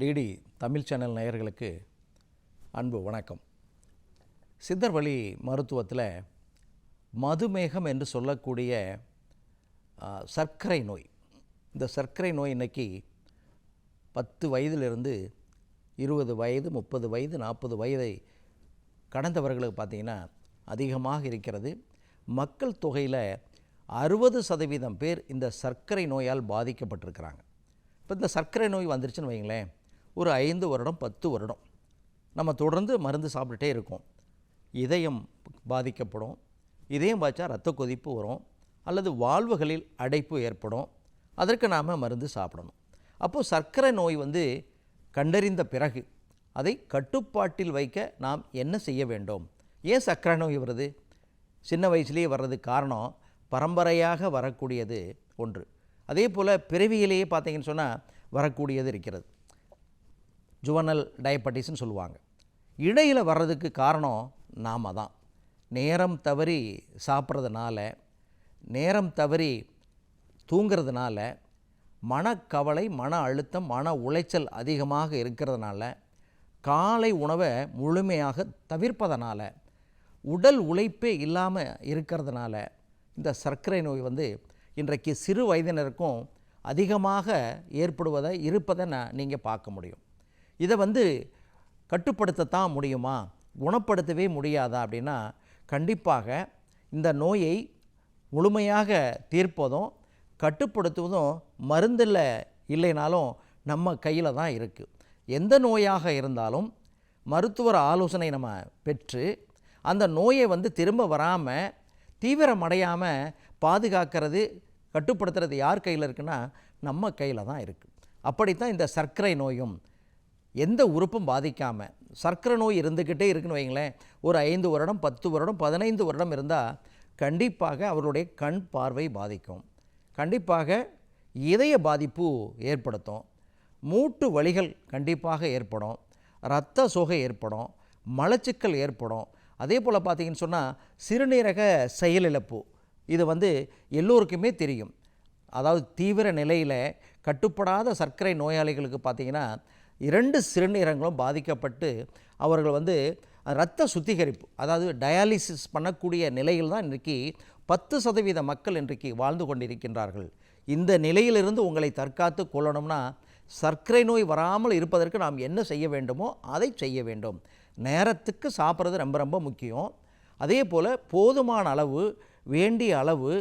DD Tamil channel நேயர்களுக்கு அன்பு வணக்கம். சித்தர் வழி மருத்துவத்தில் மதுமேகம் என்று சொல்லக்கூடிய சர்க்கரை நோய். இந்த சர்க்கரை நோய் இன்னைக்கு பத்து வயதிலிருந்து இருபது வயது முப்பது வயது நாற்பது வயதை கடந்தவர்களுக்கு பார்த்திங்கன்னா அதிகமாக இருக்கிறது. மக்கள் தொகையில் அறுபது சதவீதம் பேர் இந்த சர்க்கரை நோயால் பாதிக்கப்பட்டிருக்கிறாங்க. இப்போ இந்த சர்க்கரை நோய் வந்துருச்சுன்னு வைங்களேன் ஒரு ஐந்து வருடம் பத்து வருடம் நம்ம தொடர்ந்து மருந்து சாப்பிட்டுட்டே இருக்கோம். இதயம் பாதிக்கப்படும். இதயம் பாய்ச்சா ரத்த கொதிப்பு வரும் அல்லது வாழ்வுகளில் அடைப்பு ஏற்படும். அதற்கு நாம் மருந்து சாப்பிடணும். அப்போது சர்க்கரை நோய் வந்து கண்டறிந்த பிறகு அதை கட்டுப்பாட்டில் வைக்க நாம் என்ன செய்ய வேண்டும்? ஏன் சர்க்கரை நோய் வருது? சின்ன வயசுலேயே வர்றதுக்கு காரணம் பரம்பரையாக வரக்கூடியது ஒன்று. அதே போல் பிறவியிலேயே பார்த்தீங்கன்னு சொன்னால் வரக்கூடியது இருக்கிறது. ஜுவனல் டயபட்டிஸ்ன்னு சொல்லுவாங்க. இடையில் வர்றதுக்கு காரணம் நாம தான். நேரம் தவறி சாப்பிட்றதுனால நேரம் தவறி தூங்கிறதுனால மனக்கவலை மன அழுத்தம் மன உளைச்சல் அதிகமாக இருக்கிறதுனால காலை உணவை முழுமையாக தவிர்ப்பதனால் உடல் உழைப்பே இல்லாமல் இருக்கிறதுனால இந்த சர்க்கரை நோய் வந்து இன்றைக்கு சிறு வயதினருக்கும் அதிகமாக ஏற்படுவதை இருப்பதை நான் நீங்கள் பார்க்க முடியும். இதை வந்து கட்டுப்படுத்தத்தான் முடியுமா? குணப்படுத்தவே முடியாதா? அப்படின்னா கண்டிப்பாக இந்த நோயை முழுமையாக தீர்ப்பதும் கட்டுப்படுத்துவதும் மருந்தில் இல்லைனாலும் நம்ம கையில் தான் இருக்குது எந்த நோயாக இருந்தாலும் மருத்துவர் ஆலோசனை நம்ம பெற்று அந்த நோயை வந்து திரும்ப வராமல் தீவிரமடையாமல் பாதுகாக்கிறது கட்டுப்படுத்துறது யார் கையில் இருக்குன்னா நம்ம கையில் தான் இருக்குது அப்படித்தான் இந்த சர்க்கரை நோயும் எந்த உறுப்பும் பாதிக்காமல் சர்க்கரை நோய் இருந்துக்கிட்டே இருக்குன்னு வைங்களேன் ஒரு ஐந்து வருடம் பத்து வருடம் பதினைந்து வருடம் இருந்தால் கண்டிப்பாக அவருடைய கண் பார்வை பாதிக்கும். கண்டிப்பாக இதய பாதிப்பு ஏற்படுத்தும். மூட்டு வழிகள் கண்டிப்பாக ஏற்படும். இரத்த சோகை ஏற்படும். மலச்சிக்கல் ஏற்படும். அதே போல் பார்த்தீங்கன்னு சொன்னால் சிறுநீரக செயலிழப்பு இது வந்து எல்லோருக்குமே தெரியும். அதாவது தீவிர நிலையில் கட்டுப்படாத சர்க்கரை நோயாளிகளுக்கு பார்த்தீங்கன்னா இரண்டு சிறுநீரகங்களும் பாதிக்கப்பட்டு அவர்கள் வந்து இரத்த சுத்திகரிப்பு அதாவது டயாலிசிஸ் பண்ணக்கூடிய நிலையில் தான் இன்றைக்கி பத்து சதவீத மக்கள் இன்றைக்கு வாழ்ந்து கொண்டிருக்கின்றார்கள். இந்த நிலையிலிருந்து உங்களை தற்காத்து கொள்ளணும்னா சர்க்கரை நோய் வராமல் இருப்பதற்கு நாம் என்ன செய்ய வேண்டுமோ அதை செய்ய வேண்டும். நேரத்துக்கு சாப்பிட்றது ரொம்ப ரொம்ப முக்கியம். அதே போல் போதுமான அளவு வேண்டிய அளவு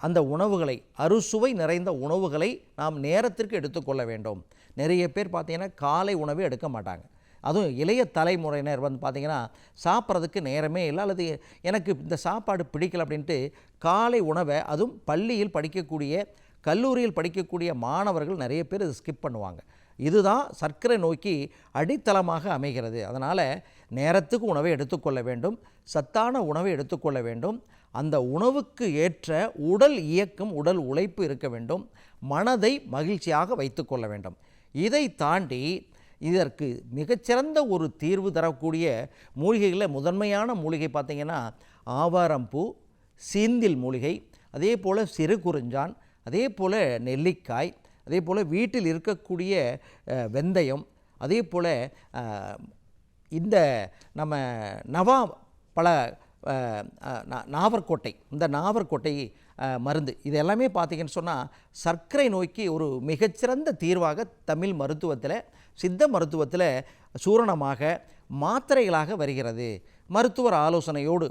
அந்த உணவுகளை அறுசுவை நிறைந்த உணவுகளை நாம் நேரத்திற்கு எடுத்துக்கொள்ள வேண்டும். நிறைய பேர் பார்த்தீங்கன்னா காலை உணவே எடுக்க மாட்டாங்க. அதுவும் இளைய தலைமுறையினர் வந்து பார்த்திங்கன்னா சாப்பிட்றதுக்கு நேரமே இல்லை அல்லது எனக்கு இந்த சாப்பாடு பிடிக்கல அப்படின்ட்டு காலை உணவை அதுவும் பள்ளியில் படிக்கக்கூடிய கல்லூரியில் படிக்கக்கூடிய மாணவர்கள் நிறைய பேர் இதை ஸ்கிப் பண்ணுவாங்க. இதுதான் சர்க்கரை நோய்க்கு அடித்தளமாக அமைகிறது. அதனால் நேரத்துக்கு உணவை எடுத்துக்கொள்ள வேண்டும் சத்தான உணவை எடுத்துக்கொள்ள வேண்டும் அந்த உணவுக்கு ஏற்ற உடல் இயக்கம் உடல் உழைப்பு இருக்க வேண்டும் மனதை மகிழ்ச்சியாக வைத்துக்கொள்ள வேண்டும். இதை தாண்டி இதற்கு மிகச்சிறந்த ஒரு தீர்வு தரக்கூடிய மூலிகைகளில் முதன்மையான மூலிகை பார்த்திங்கன்னா ஆவாரம்பூ சீந்தில் மூலிகை அதே போல் சிறு குறிஞ்சான் அதே போல் நெல்லிக்காய் அதே போல் வீட்டில் இருக்கக்கூடிய வெந்தயம் அதே போல் இந்த நம்ம நவா பல நாவர்கோட்டை நாவற்கோட்டை இந்த நாவற்கோட்டை மருந்து. இது எல்லாமே பார்த்தீங்கன்னு சொன்னால் சர்க்கரை நோய்க்கு ஒரு மிகச்சிறந்த தீர்வாக தமிழ் மருத்துவத்தில் சித்த மருத்துவத்தில் சூரணமாக மாத்திரைகளாக வருகிறது. மருத்துவர் ஆலோசனையோடு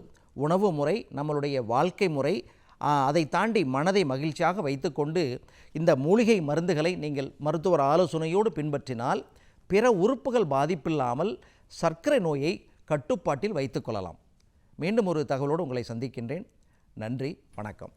உணவு முறை நம்மளுடைய வாழ்க்கை முறை அதை தாண்டி மனதை மகிழ்ச்சியாக வைத்துக்கொண்டு இந்த மூலிகை மருந்துகளை நீங்கள் மருத்துவர் ஆலோசனையோடு பின்பற்றினால் பிற உறுப்புகள் பாதிப்பில்லாமல் சர்க்கரை நோயை கட்டுப்பாட்டில் வைத்துக்கொள்ளலாம் மீண்டும் ஒரு தகவலோடு உங்களை சந்திக்கின்றேன். நன்றி வணக்கம்.